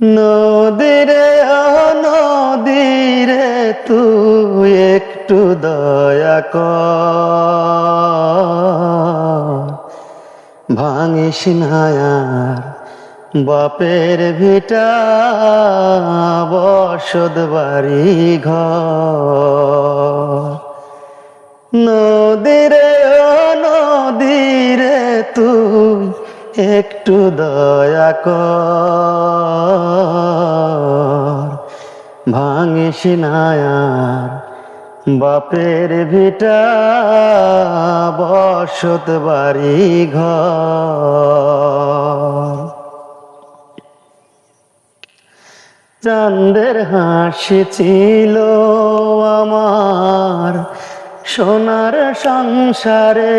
নদীরে নদীরে তুই একটু দয়া ক ভাঙিস না আর বাপের ভিটা বসত বাড়ি ঘর। একটু দয়া কর। ভাঙিস না আর বাপের ভিটা, বসত বাড়ি ঘর। চাঁদের হাসি ছিল আমার সোনার সংসারে।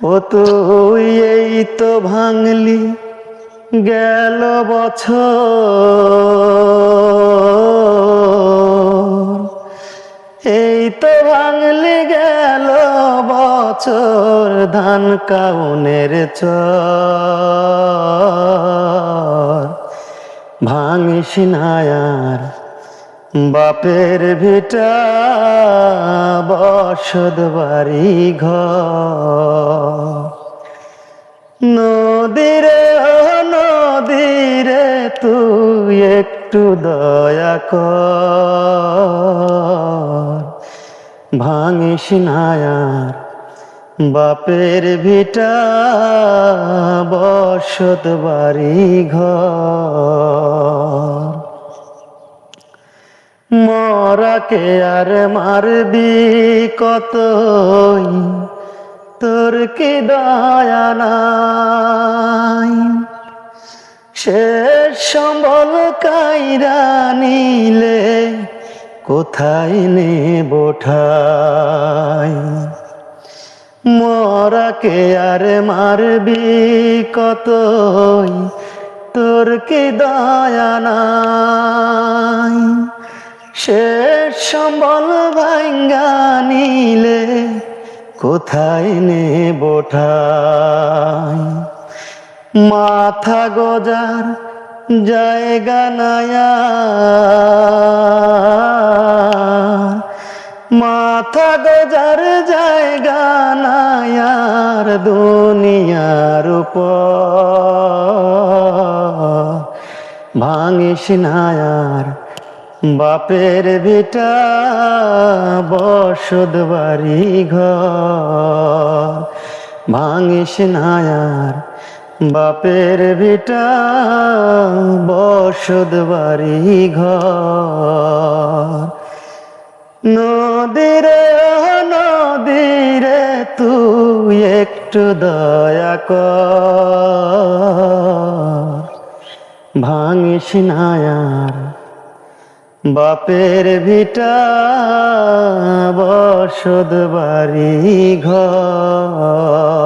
ও তুই এই তো ভাঙলি গেল বছর। এই তো ভাঙলি গেল বছর ধান কাউনের চর। ভাঙিস নায়ার বাপের ভিটা বসত বাড়ি ঘর। নদীরে নদীরে, তুই একটু দয়া কর। ভাঙিস নায়ার বাপের ভিটা বসত বাড়ি ঘর। মরাকে আর মারবি কতই? তোর কি দয়া নাই? শেষ সম্বল কাইরা নিলে কোথায় নে বোঠাই মরাকে আর মারবি কতই? তোর কি দয়া নাই? শেষ সম্বল ভাঙ্গা নিলে কোথায় নে বোঠাই মাথা গজার জায়গা নায়া। মাথা গজার জায়গা নায়ার দুনিয়ার উপর। ভাঙিস নায়ার বাপের ভিটা বসত বাড়ি ঘর। ভাঙিস নায়ার বাপের ভিটা বসত বাড়ি ঘর। নদীরে নদীরে, তুই একটু দয়া কর। ভাঙিস নায়ার বাপের ভিটা বসত বাড়ি ঘর।